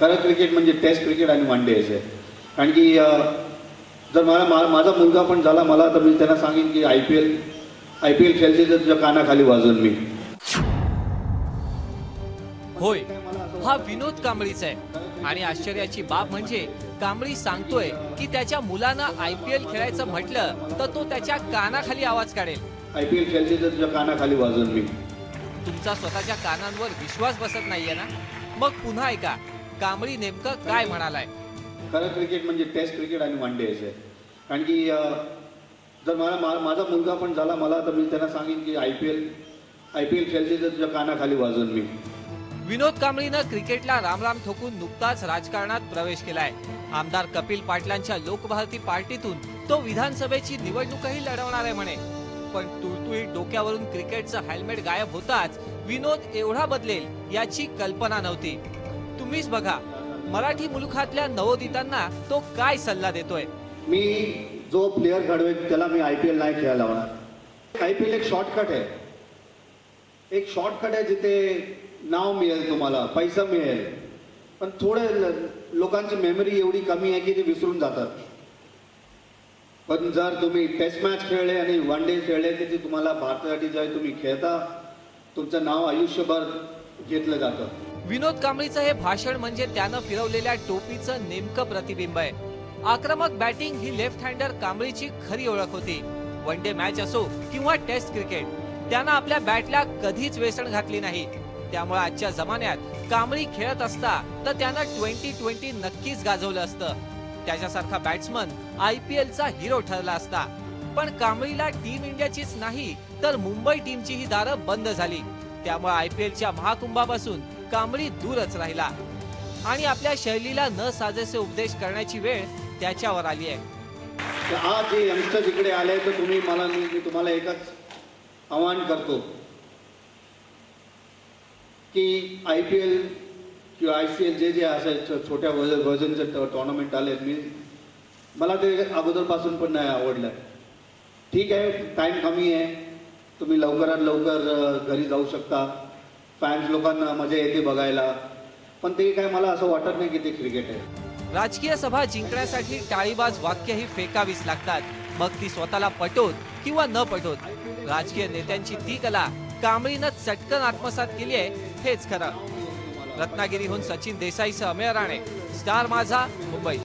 खरं क्रिकेट म्हणजे test cricket आणि वन डेज आहे कारण की जर मला मा- माझा मुलगा पण झाला मला तर मी त्यांना सांगेन की I P L I P L खेळते तर तुझ्या कानाखाली वाजवून मी. होय हा विनोद कांबळीचा आहे. आणि आश्चर्याची बाब म्हणजे कांबळी सांगतोय की त्याच्या मुलानं आय पी एल खेळायचं म्हटलं तर तो त्याच्या कानाखाली आवाज काढेल. आय पी एल खेळते तर तुझ्या कानाखाली वाजवून मी. तुमचा स्वतःच्या कानांवर विश्वास बसत नाहीये ना? मग पुन्हा ऐका कांबळी नेमकं काय म्हणालाय? खरं क्रिकेट म्हणजे टेस्ट क्रिकेट आणि वन डेज आहे कारण की जर मला माझा मुलगा पण झाला मला तर मी त्यांना सांगेन की I P L I P L खेळते तर तुझ्या कानाखाली वाजवून मी. विनोद कांबळीनं क्रिकेटला रामराम ठोकून नुकताच राजकारणात प्रवेश केलाय. आमदार कपिल पाटलांच्या लोकभारती पार्टीतून तो विधानसभेची निवडणूकही लढवणार आहे म्हणे. पण तुळतुळीत डोक्यावरून क्रिकेटचं हेल्मेट गायब होताच विनोद एवढा बदलेल याची कल्पना नव्हती. तुम्हीच बघा मराठी मुलुखातल्या नवोदितांना तो काय सल्ला देतोय? मी जो प्लेअर घडवेल त्याला मी आय पी एल नाही खेळायला लावणार. आय पी एल एक शॉर्टकट आहे. एक शॉर्टकट आहे जिथे नाव मिळेल तुम्हाला पैसा मिळेल. पण थोडे लोकांची मेमरी एवढी कमी आहे की ते विसरून जातात. पण जर तुम्ही टेस्ट मॅच खेळले आणि वन डे खेळले की तुम्हाला भारतासाठी जे तुम्ही खेळता तुमचं नाव आयुष्यभर घेतलं जातं. विनोद कांबळीचं हे भाषण म्हणजे त्यानं फिरवलेल्या टोपीचं नेमकं प्रतिबिंब आहे. आक्रमक बॅटिंग ही लेफ्ट हँडर कांबळीची खरी ओळख होती. वन डे मॅच असो किंवा टेस्ट क्रिकेट त्यानं आपल्या बॅटला कधीच वेसण घातली नाही. त्यामुळे आजच्या जमान्यात कांबळी खेळत असता तर त्यानं ट्वेंटी ट्वेंटी नक्कीच गाजवलं असतं. त्याच्यासारखा बॅट्समन आय पी एलचा हिरो ठरला असता. पण कांबळीला टीम इंडियाचीच नाही तर मुंबई टीमचीही दारं बंद झाली. त्यामुळे आय पी एलच्या महाकुंभापासून कांबळी दूरच राहिला. आणि आपल्या शैलीला न साजेसे उपदेश करण्याची वेळ त्याच्यावर आली आहे. तर आज हे यंगस्टर इकडे आले तर तुम्ही मला मी तुम्हाला एकच आवाहन करतो. की आय पी एल किंवा आय सी एल जे जे असं छोट्या छोट्या वजनचे टॉर्नामेंट आले मी मला ते अगोदरपासून पण नाही आवडलं. ठीक आहे टाईम कमी आहे. तुम्ही लवकरात लवकर घरी जाऊ शकता. फॅन्स लोकांना मजा येते बघायला. पण ते काय मला असं वाटत नाही की ते क्रिकेट आहे. राजकीय सभा जिंकण्यासाठी टाळीबाज वाक्यही फेकावीच लागतात. मग ती स्वतःला पटोत किंवा न पटोत. राजकीय नेत्यांची ती कला कांबळीनं चटकन आत्मसात केली आहे हेच खरं. रत्नागिरीहून सचिन देसाईसह अमेय राणे. स्टार माझा मुंबई.